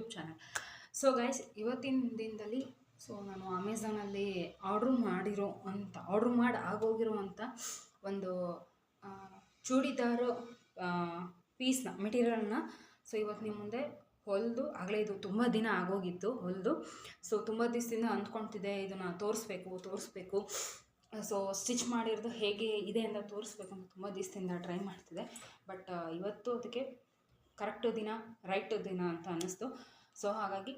YouTube channel. So guys ಇವತ್ತಿನ ದಿನದಲ್ಲಿ so ನಾನು ಅಮೆಝಾನಲ್ಲಿ ಆರ್ಡ್ರ್ ಮಾಡಿರೋ ಅಂತ ಆರ್ಡ್ರ್ ಮಾಡಿ ಆಗೋಗಿರೋ ಅಂಥ ಒಂದು ಚೂಡಿದಾರ ಚೂಡಿದಾರು ಪೀಸ್ನ ಮೆಟೀರಿಯಲ್ನ ಸೊ ಇವತ್ತು ನಿಮ್ಮ ಮುಂದೆ ಹೊಲಿದು, ಆಗಲೇ ಇದು ತುಂಬ ದಿನ ಆಗೋಗಿತ್ತು ಹೊಲಿದು. ಸೊ ತುಂಬ ದಿವಸದಿಂದ ಅಂದ್ಕೊಳ್ತಿದ್ದೆ ಇದನ್ನು ತೋರಿಸ್ಬೇಕು ತೋರಿಸ್ಬೇಕು. ಸೊ ಸ್ಟಿಚ್ ಮಾಡಿರೋದು ಹೇಗೆ ಇದೆ ಅಂತ ತೋರಿಸ್ಬೇಕು ಅಂತ ತುಂಬ ದಿವಸದಿಂದ ಟ್ರೈ ಮಾಡ್ತಿದ್ದೆ. ಬಟ್ ಇವತ್ತು ಅದಕ್ಕೆ ಕರೆಕ್ಟ್ ದಿನ, ರೈಟು ದಿನ ಅಂತ ಅನ್ನಿಸ್ತು. ಸೊ ಹಾಗಾಗಿ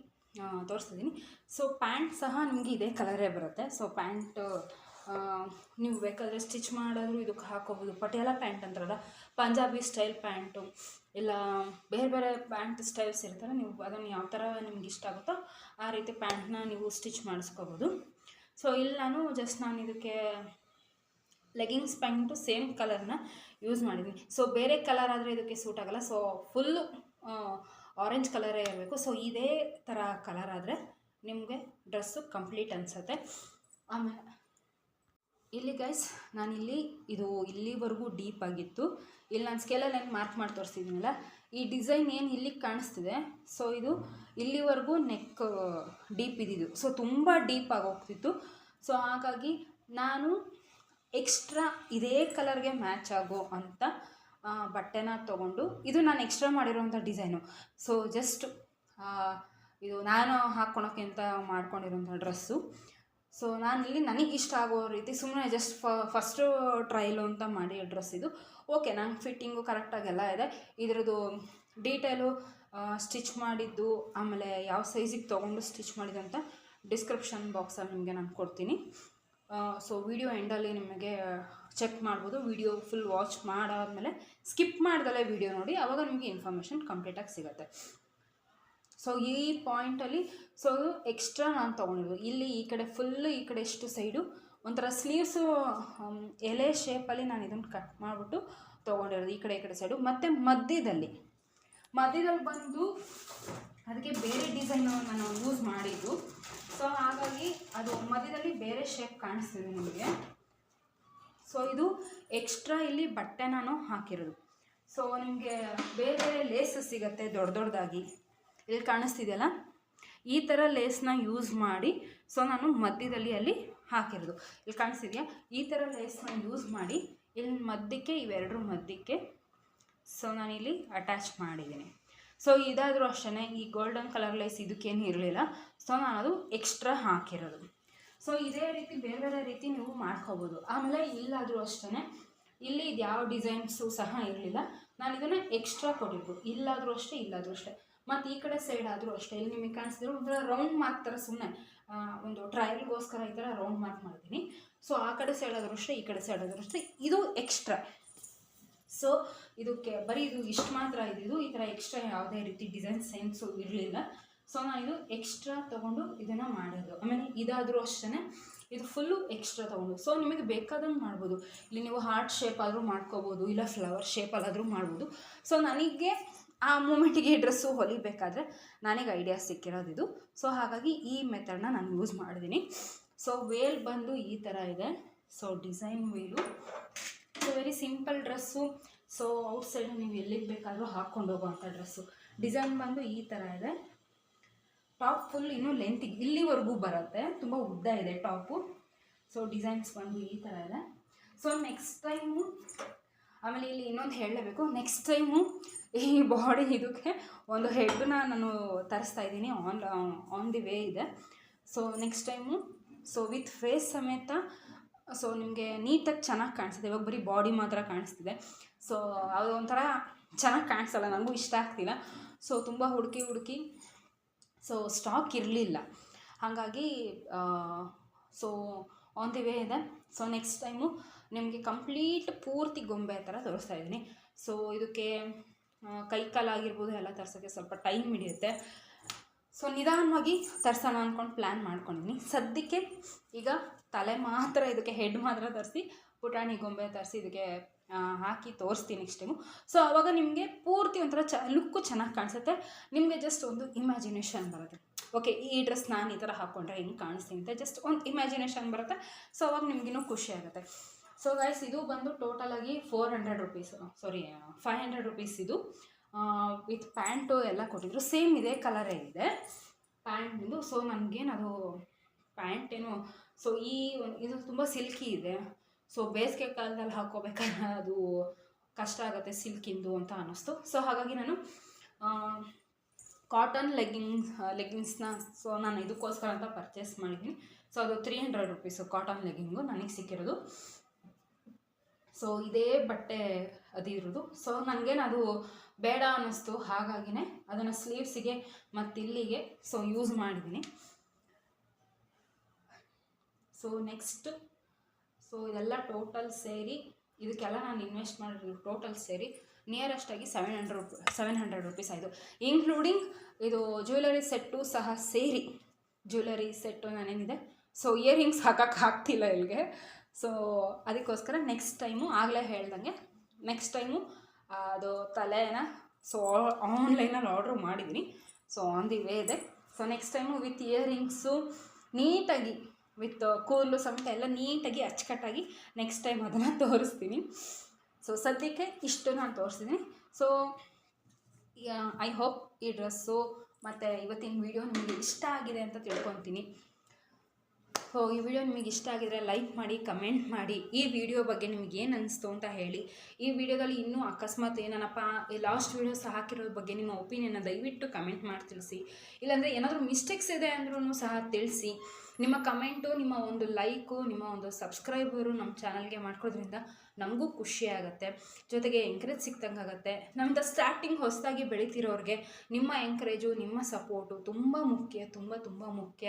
ತೋರಿಸ್ತಿದ್ದೀನಿ ಸೊ ಪ್ಯಾಂಟ್ ಸಹ ನಿಮಗೆ ಇದೇ ಕಲರೇ ಬರುತ್ತೆ. ಸೊ ಪ್ಯಾಂಟ್ ನೀವು ಬೇಕಾದರೆ ಸ್ಟಿಚ್ ಮಾಡಿದ್ರು ಇದಕ್ಕೆ ಹಾಕೋಬೋದು. ಪಟಿಯಾಲ ಪ್ಯಾಂಟ್ ಅಂತಾರಲ್ಲ, ಪಂಜಾಬಿ ಸ್ಟೈಲ್ ಪ್ಯಾಂಟು, ಇಲ್ಲ ಬೇರೆ ಬೇರೆ ಪ್ಯಾಂಟ್ ಸ್ಟೈಲ್ಸ್ ಇರ್ತಾರೆ. ನೀವು ಅದನ್ನು ಯಾವ ಥರ ನಿಮ್ಗೆ ಇಷ್ಟ ಆಗುತ್ತೋ ಆ ರೀತಿ ಪ್ಯಾಂಟ್ನ ನೀವು ಸ್ಟಿಚ್ ಮಾಡಿಸ್ಕೋಬೋದು. ಸೊ ಇಲ್ಲಿ ನಾನು ಜಸ್ಟ್ ನಾನು ಇದಕ್ಕೆ ಲೆಗಿಂಗ್ಸ್ ಪ್ಯಾಂಟು ಸೇಮ್ ಕಲರ್ನ ಯೂಸ್ ಮಾಡಿದ್ದೀನಿ ಸೊ ಬೇರೆ ಕಲರ್ ಆದರೆ ಇದಕ್ಕೆ ಸೂಟ್ ಆಗೋಲ್ಲ. ಸೊ ಫುಲ್ಲು ಆರೆಂಜ್ ಕಲರೇ ಇರಬೇಕು. ಸೊ ಇದೇ ಥರ ಕಲರ್ ಆದರೆ ನಿಮಗೆ ಡ್ರೆಸ್ಸು ಕಂಪ್ಲೀಟ್ ಅನಿಸುತ್ತೆ. ಆಮೇಲೆ, ಇಲ್ಲಿ ಗೈಸ್ ನಾನಿಲ್ಲಿ ಇದು ಇಲ್ಲಿವರೆಗೂ ಡೀಪ್ ಆಗಿತ್ತು. ಇಲ್ಲಿ ನಾನು ಸ್ಕೇಲಲ್ಲಿ ಏನು ಮಾರ್ಕ್ ಮಾಡಿ ತೋರಿಸಿದ್ದೀನಲ್ಲ ಈ ಡಿಸೈನ್ ಏನು ಇಲ್ಲಿಗೆ ಕಾಣಿಸ್ತಿದೆ. ಸೊ ಇದು ಇಲ್ಲಿವರೆಗೂ ನೆಕ್ ಡೀಪ್ ಇದ್ದಿದ್ದು. ಸೊ ತುಂಬ ಡೀಪ್ ಆಗಿ ಹೋಗ್ತಿತ್ತು. ಸೊ ಹಾಗಾಗಿ ನಾನು ಎಕ್ಸ್ಟ್ರಾ ಇದೇ ಕಲರ್ಗೆ ಮ್ಯಾಚ್ ಆಗೋ ಅಂತ ಬಟ್ಟೆನ ತೊಗೊಂಡು ಇದು ನಾನು ಎಕ್ಸ್ಟ್ರಾ ಮಾಡಿರೋಂಥ ಡಿಸೈನು ಸೊ ಜಸ್ಟ್ ಇದು ನಾನು ಹಾಕ್ಕೊಳಕ್ಕೆ ಅಂತ ಮಾಡ್ಕೊಂಡಿರೋಂಥ ಡ್ರೆಸ್ಸು ಸೊ ನಾನು ಇಲ್ಲಿ ನನಗೆ ಇಷ್ಟ ಆಗೋ ರೀತಿ ಸುಮ್ಮನೆ ಜಸ್ಟ್ ಫಸ್ಟು ಟ್ರಯಲು ಅಂತ ಮಾಡಿ ಡ್ರೆಸ್ ಇದು. ಓಕೆ ನಂಗೆ ಫಿಟ್ಟಿಂಗು ಕರೆಕ್ಟಾಗೆಲ್ಲ ಇದೆ. ಇದರದ್ದು ಡೀಟೇಲು ಸ್ಟಿಚ್ ಮಾಡಿದ್ದು, ಆಮೇಲೆ ಯಾವ ಸೈಜಿಗೆ ತೊಗೊಂಡು ಸ್ಟಿಚ್ ಮಾಡಿದಂತ ಡಿಸ್ಕ್ರಿಪ್ಷನ್ ಬಾಕ್ಸಲ್ಲಿ ನಿಮಗೆ ನಾನು ಕೊಡ್ತೀನಿ. ಸೊ ವಿಡಿಯೋ ಎಂಡಲ್ಲಿ ನಿಮಗೆ ಚೆಕ್ ಮಾಡ್ಬೋದು. ವಿಡಿಯೋ ಫುಲ್ ವಾಚ್ ಮಾಡಾದಮೇಲೆ ಸ್ಕಿಪ್ ಮಾಡ್ದಲೇ ವಿಡಿಯೋ ನೋಡಿ, ಅವಾಗ ನಿಮಗೆ ಇನ್ಫಾರ್ಮೇಷನ್ ಕಂಪ್ಲೀಟಾಗಿ ಸಿಗುತ್ತೆ. ಸೊ ಈ ಪಾಯಿಂಟಲ್ಲಿ ಸೊ ಎಕ್ಸ್ಟ್ರಾ ನಾನು ತೊಗೊಂಡಿದ್ದು ಇಲ್ಲಿ ಈ ಕಡೆ ಫುಲ್ಲು ಈ ಕಡೆ ಎಷ್ಟು ಸೈಡು ಒಂಥರ ಸ್ಲೀವ್ಸು ಎಲೆ ಶೇಪಲ್ಲಿ ನಾನು ಇದನ್ನು ಕಟ್ ಮಾಡಿಬಿಟ್ಟು ತೊಗೊಂಡಿರೋದು ಈ ಕಡೆ ಈ ಕಡೆ ಸೈಡು ಮತ್ತು ಮಧ್ಯದಲ್ಲಿ ಮಧ್ಯದಲ್ಲಿ ಬಂದು ಅದಕ್ಕೆ ಬೇರೆ ಡಿಸೈನ್ ನಾನು ಯೂಸ್ ಮಾಡಿದ್ದು. ಸೊ ಹಾಗಾಗಿ ಅದು ಮಧ್ಯದಲ್ಲಿ ಬೇರೆ ಶೇಪ್ ಕಾಣಿಸ್ತಿದೆ ನಿಮಗೆ. ಸೊ ಇದು ಎಕ್ಸ್ಟ್ರಾ ಇಲ್ಲಿ ಬಟ್ಟೆ ನಾನು ಹಾಕಿರೋದು. ಸೊ ನಿಮಗೆ ಬೇರೆ ಬೇರೆ ಲೇಸಸ್ ಸಿಗುತ್ತೆ ದೊಡ್ಡ ದೊಡ್ಡದಾಗಿ ಇಲ್ಲಿ ಕಾಣಿಸ್ತಿದೆಯಲ್ಲ? ಈ ಥರ ಲೇಸ್ನ ಯೂಸ್ ಮಾಡಿ ಸೊ ನಾನು ಮಧ್ಯದಲ್ಲಿ ಅಲ್ಲಿ ಹಾಕಿರೋದು. ಇಲ್ಲಿ ಕಾಣಿಸ್ತಿದೆಯಾ? ಈ ಥರ ಲೇಸ್ನ ಯೂಸ್ ಮಾಡಿ, ಇಲ್ಲಿ ಮಧ್ಯಕ್ಕೆ, ಇವೆರಡರ ಮಧ್ಯಕ್ಕೆ ಸೊ ನಾನಿಲ್ಲಿ ಅಟ್ಯಾಚ್ ಮಾಡಿದ್ದೀನಿ. ಸೊ ಇದಾದರೂ ಅಷ್ಟೇ ಈ ಗೋಲ್ಡನ್ ಕಲರ್ ಲೇಸ್ ಇದಕ್ಕೇನು ಇರಲಿಲ್ಲ. ಸೊ ನಾನು ಅದು ಎಕ್ಸ್ಟ್ರಾ ಹಾಕಿರೋದು. ಸೊ ಇದೇ ರೀತಿ ಬೇರೆ ಬೇರೆ ರೀತಿ ನೀವು ಮಾಡ್ಕೋಬೋದು. ಆಮೇಲೆ ಇಲ್ಲಾದರೂ ಅಷ್ಟೇ ಇಲ್ಲಿ ಯಾವ ಡಿಸೈನ್ಸು ಸಹ ಇರಲಿಲ್ಲ. ನಾನು ಇದನ್ನು ಎಕ್ಸ್ಟ್ರಾ ಕೊಟ್ಟಿದ್ದು. ಇಲ್ಲಾದರೂ ಅಷ್ಟೇ ಇಲ್ಲಾದರೂ ಅಷ್ಟೇ. ಮತ್ತು ಈ ಕಡೆ ಸೈಡ್ ಆದರೂ ಅಷ್ಟೇ. ಇಲ್ಲಿ ನಿಮಗೆ ಕಾಣಿಸಿದ್ರು ಒಂಥರ ರೌಂಡ್ ಮಾರ್ಕ್ ಥರ ಸುಮ್ಮನೆ ಒಂದು ಟ್ರಯಲ್ಗೋಸ್ಕರ ಈ ಥರ ರೌಂಡ್ ಮಾರ್ಕ್ ಮಾಡ್ತೀನಿ. ಸೊ ಆ ಕಡೆ ಸೈಡ್ ಆದರೂ ಅಷ್ಟೇ, ಈ ಕಡೆ ಸೈಡ್ ಆದರೂ ಅಷ್ಟೇ. ಇದು ಎಕ್ಸ್ಟ್ರಾ ಸೊ ಇದಕ್ಕೆ ಬರೀ ಇದು ಇಷ್ಟು ಮಾತ್ರ ಇದ್ದಿದ್ದು ಈ ಥರ ಎಕ್ಸ್ಟ್ರಾ ಯಾವುದೇ ರೀತಿ ಡಿಸೈನ್ ಸೆನ್ಸು ಇರಲಿಲ್ಲ. ಸೊ ನಾನು ಇದು ಎಕ್ಸ್ಟ್ರಾ ತೊಗೊಂಡು ಇದನ್ನು ಮಾಡೋದು. ಆಮೇಲೆ ಇದಾದರೂ ಅಷ್ಟೇ ಇದು ಫುಲ್ಲು ಎಕ್ಸ್ಟ್ರಾ ತೊಗೊಂಡು. ಸೊ ನಿಮಗೆ ಬೇಕಾದಂಗೆ ಮಾಡ್ಬೋದು. ಇಲ್ಲಿ ನೀವು ಹಾರ್ಟ್ ಶೇಪ್ ಆದರೂ ಮಾಡ್ಕೋಬೋದು, ಇಲ್ಲ ಫ್ಲವರ್ ಶೇಪಲ್ಲಾದರೂ ಮಾಡ್ಬೋದು. ಸೊ ನನಗೆ ಆ ಮೂಮೆಂಟಿಗೆ ಡ್ರೆಸ್ಸು ಹೊಲಿಬೇಕಾದ್ರೆ ನನಗೆ ಐಡಿಯಾ ಸಿಕ್ಕಿರೋದು ಇದು. ಸೊ ಹಾಗಾಗಿ ಈ ಮೆಥಡ್ನ ನಾನು ಯೂಸ್ ಮಾಡಿದ್ದೀನಿ ಸೊ ವೇಲ್ ಬಂದು ಈ ಥರ ಇದೆ. So design Velu so very simple dress so outside ನೀವು ಎಲ್ಲಿಗೆ ಬೇಕಾದರೂ ಹಾಕ್ಕೊಂಡು ಹೋಗುವಂಥ ಡ್ರೆಸ್ಸು ಡಿಸೈನ್ ಬಂದು ಈ ಥರ ಇದೆ. ಟಾಪ್ ಫುಲ್ ಇನ್ನೂ ಲೆಂತಿಗೆ ಇಲ್ಲಿವರೆಗೂ ಬರುತ್ತೆ. ತುಂಬ ಉದ್ದ ಇದೆ ಟಾಪು ಸೊ ಡಿಸೈನ್ಸ್ ಬಂದು ಈ ಥರ ಇದೆ. ಸೊ ನೆಕ್ಸ್ಟ್ ಟೈಮು ಆಮೇಲೆ ಇಲ್ಲಿ ಇನ್ನೊಂದು ಹೇಳಲೇಬೇಕು. ನೆಕ್ಸ್ಟ್ ಟೈಮು ಈ ಬಾಡಿ ಇದಕ್ಕೆ ಒಂದು ಹೆಡ್ನ ನಾನು ತರಿಸ್ತಾ ಇದ್ದೀನಿ. ಆನ್ ಆನ್ ದಿ ವೇ ಇದೆ. So next time so with face ಸಮೇತ ಸೊ ನಿಮಗೆ ನೀಟಾಗಿ ಚೆನ್ನಾಗಿ ಕಾಣಿಸುತ್ತೆ. ಇವಾಗ ಬರೀ ಬಾಡಿ ಮಾತ್ರ ಕಾಣಿಸ್ತಿದೆ. ಸೊ ಅದು ಒಂಥರ ಚೆನ್ನಾಗಿ ಕಾಣಿಸಲ್ಲ. ನನಗೂ ಇಷ್ಟ ಆಗ್ತಿಲ್ಲ. ಸೊ ತುಂಬ ಹುಡುಕಿ ಹುಡುಕಿ ಸೊ ಸ್ಟಾಕ್ ಇರಲಿಲ್ಲ. ಹಾಗಾಗಿ ಸೊ ಆನ್ ದಿ ವೇ ಇದೆ. ಸೊ ನೆಕ್ಸ್ಟ್ ಟೈಮು ನಿಮಗೆ ಕಂಪ್ಲೀಟ್ ಪೂರ್ತಿ ಗೊಂಬೆ ಥರ ತೋರಿಸ್ತಾ ಇದ್ದೀನಿ. ಸೊ ಇದಕ್ಕೆ ಕೈ ಕಾಲಾಗಿರ್ಬೋದು ಎಲ್ಲ ತರಿಸೋಕ್ಕೆ ಸ್ವಲ್ಪ ಟೈಮ್ ಹಿಡಿಯುತ್ತೆ. ಸೊ ನಿಧಾನವಾಗಿ ತರ್ಸೋಣ ಅಂದ್ಕೊಂಡು ಪ್ಲ್ಯಾನ್ ಮಾಡ್ಕೊಂಡಿದ್ದೀನಿ ಸದ್ಯಕ್ಕೆ ಈಗ ತಲೆ ಮಾತ್ರ ಇದಕ್ಕೆ ಹೆಡ್ ಮಾತ್ರ ತರಿಸಿ, ಪುಟಾಣಿ ಗೊಂಬೆ ತರಿಸಿ ಇದಕ್ಕೆ ಹಾಕಿ ತೋರಿಸ್ತೀನಿ ನೆಕ್ಸ್ಟ್ ಟೈಮು ಸೊ ಆವಾಗ ನಿಮಗೆ ಪೂರ್ತಿ ಒಂಥರ ಚ ಲುಕ್ಕು ಚೆನ್ನಾಗಿ ಕಾಣಿಸುತ್ತೆ. ನಿಮಗೆ ಜಸ್ಟ್ ಒಂದು ಇಮ್ಯಾಜಿನೇಷನ್ ಬರುತ್ತೆ. ಓಕೆ ಈ ಡ್ರೆಸ್ ನಾನು ಈ ಥರ ಹಾಕ್ಕೊಂಡ್ರೆ ಹಿಂಗೆ ಕಾಣಿಸ್ತೀನಿ ಅಂತ ಜಸ್ಟ್ ಒಂದು ಇಮ್ಯಾಜಿನೇಷನ್ ಬರುತ್ತೆ. ಸೊ ಅವಾಗ ನಿಮಗಿನ್ನೂ ಖುಷಿ ಆಗುತ್ತೆ. ಸೊ ಗೈಸ್ ಇದು ಬಂದು ಟೋಟಲಾಗಿ four hundred rupees sorry five hundred rupees ಇದು. ವಿತ್ ಪ್ಯಾಂಟು ಎಲ್ಲ ಕೊಟ್ಟಿದ್ರು. ಸೇಮ್ ಇದೇ ಕಲರೇ ಇದೆ. ಪ್ಯಾಂಟಿಂದು ಸೊ ನನಗೇನು ಅದು ಪ್ಯಾಂಟ್ ಏನು ಸೊ ಈ ಇದು ತುಂಬ ಸಿಲ್ಕಿ ಇದೆ. ಸೊ ಬೇಸಿಗೆ ಕಾಲದಲ್ಲಿ ಹಾಕೋಬೇಕಾದ್ರೆ ಅದು ಕಷ್ಟ ಆಗುತ್ತೆ ಸಿಲ್ಕಿಂದು ಅಂತ ಅನ್ನಿಸ್ತು. ಸೊ ಹಾಗಾಗಿ ನಾನು ಕಾಟನ್ ಲೆಗ್ಗಿಂಗ್ಸ್ ಲೆಗ್ಗಿಂಗ್ಸ್ನ ಸೊ ನಾನು ಇದಕ್ಕೋಸ್ಕರ ಅಂತ ಪರ್ಚೇಸ್ ಮಾಡಿದ್ದೀನಿ. ಸೊ ಅದು three hundred rupees cotton legging ನನಗೆ ಸಿಕ್ಕಿರೋದು. ಸೊ ಇದೇ ಬಟ್ಟೆ ಅದಿರೋದು ಸೊ ನನಗೇನು ಅದು ಬೇಡ ಅನ್ನಿಸ್ತು. ಹಾಗಾಗಿನೇ ಅದನ್ನು ಸ್ಲೀವ್ಸಿಗೆ ಮತ್ತಿಲ್ಲಿಗೆ ಸೊ ಯೂಸ್ ಮಾಡಿದ್ದೀನಿ ಸೊ ನೆಕ್ಸ್ಟ್ ಸೊ ಇದೆಲ್ಲ ಟೋಟಲ್ ಸೇರಿ, ಇದಕ್ಕೆಲ್ಲ ನಾನು ಇನ್ವೆಸ್ಟ್ ಮಾಡಿರೋ ಟೋಟಲ್ ಸೇರಿ ನಿಯರೆಸ್ಟಾಗಿ seven hundred seven hundred rupees ಆಯಿತು. ಇನ್ಕ್ಲೂಡಿಂಗ್ ಇದು ಜ್ಯುವೆಲರಿ ಸೆಟ್ಟು ಸಹ ಸೇರಿ ಜ್ಯುವೆಲರಿ ಸೆಟ್ಟು ನಾನೇನಿದೆ. ಸೊ ಇಯರಿಂಗ್ಸ್ ಹಾಕಕ್ಕೆ ಆಗ್ತಿಲ್ಲ ಇಲ್ಲಿಗೆ ಸೊ ಅದಕ್ಕೋಸ್ಕರ ನೆಕ್ಸ್ಟ್ ಟೈಮು ಆಗಲೇ ಹೇಳ್ದಂಗೆ ನೆಕ್ಸ್ಟ್ ಟೈಮು ಅದು ತಲೆನ ಸೊ ಆನ್ಲೈನಲ್ಲಿ ಆರ್ಡ್ರ್ ಮಾಡಿದ್ದೀನಿ. ಸೊ ಆನ್ ದಿ ವೇ ಇದೆ. So next time with earrings ನೀಟಾಗಿ ವಿತ್ ಕೂದಲು ಸಮೇತ ಎಲ್ಲ ನೀಟಾಗಿ ಅಚ್ಚುಕಟ್ಟಾಗಿ ನೆಕ್ಸ್ಟ್ ಟೈಮ್ ಅದನ್ನು ತೋರಿಸ್ತೀನಿ. ಸೊ ಸದ್ಯಕ್ಕೆ ಇಷ್ಟು ನಾನು ತೋರಿಸಿದ್ದೀನಿ ಸೊ ಐ ಹೋಪ್ ಈ ಡ್ರೆಸ್ಸು ಮತ್ತು ಇವತ್ತಿನ ವಿಡಿಯೋ ನಿಮಗೆ ಇಷ್ಟ ಆಗಿದೆ ಅಂತ ತಿಳ್ಕೊತೀನಿ ಸೊ, ಈ ವಿಡಿಯೋ ನಿಮಗೆ ಇಷ್ಟ ಆಗಿದರೆ ಲೈಕ್ ಮಾಡಿ, ಕಮೆಂಟ್ ಮಾಡಿ. ಈ ವಿಡಿಯೋ ಬಗ್ಗೆ ನಿಮ್ಗೆ ಏನು ಅನಿಸ್ತು ಅಂತ ಹೇಳಿ. ಈ ವಿಡಿಯೋದಲ್ಲಿ ಇನ್ನೂ ಅಕಸ್ಮಾತ್ ಏನನಪ್ಪ, ಈ ಲಾಸ್ಟ್ ವೀಡಿಯೋಸ್ ಹಾಕಿರೋ ಬಗ್ಗೆ ನಿಮ್ಮ ಒಪಿನಿಯನ್ನ ದಯವಿಟ್ಟು ಕಮೆಂಟ್ ಮಾಡಿ ತಿಳಿಸಿ. ಇಲ್ಲಾಂದರೆ ಏನಾದರೂ ಮಿಸ್ಟೇಕ್ಸ್ ಇದೆ ಅಂದ್ರೂ ಸಹ ತಿಳಿಸಿ. ನಿಮ್ಮ ಕಮೆಂಟು ನಿಮ್ಮ ಒಂದು ಲೈಕು ನಿಮ್ಮ ಒಂದು ಸಬ್ಸ್ಕ್ರೈಬರು ನಮ್ಮ ಚಾನಲ್ಗೆ ಮಾಡ್ಕೊಳ್ಳೋದ್ರಿಂದ ನಮಗೂ ಖುಷಿ ಆಗುತ್ತೆ. ಜೊತೆಗೆ ಎಂಕರೇಜ್ ಸಿಕ್ತಂಗೆ ಆಗುತ್ತೆ. ನಮ್ಮದು ಸ್ಟಾರ್ಟಿಂಗ್ ಹೊಸದಾಗಿ ಬೆಳೀತಿರೋರಿಗೆ ನಿಮ್ಮ ಎಂಕರೇಜು ನಿಮ್ಮ ಸಪೋರ್ಟು ತುಂಬ ಮುಖ್ಯ, ತುಂಬ ತುಂಬ ಮುಖ್ಯ.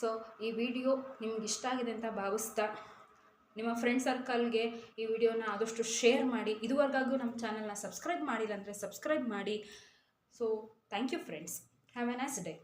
ಸೊ ಈ ವಿಡಿಯೋ ನಿಮ್ಗೆ ಇಷ್ಟ ಆಗಿದೆ ಅಂತ ಭಾವಿಸ್ತಾ, ನಿಮ್ಮ ಫ್ರೆಂಡ್ ಸರ್ಕಲ್ಗೆ ಈ ವಿಡಿಯೋನ ಆದಷ್ಟು ಶೇರ್ ಮಾಡಿ. ಇದುವರೆಗಾಗೂ ನಮ್ಮ ಚಾನಲ್ನ ಸಬ್ಸ್ಕ್ರೈಬ್ ಮಾಡಿಲ್ಲ ಅಂದರೆ ಸಬ್ಸ್ಕ್ರೈಬ್ ಮಾಡಿ. So thank you friends have a nice day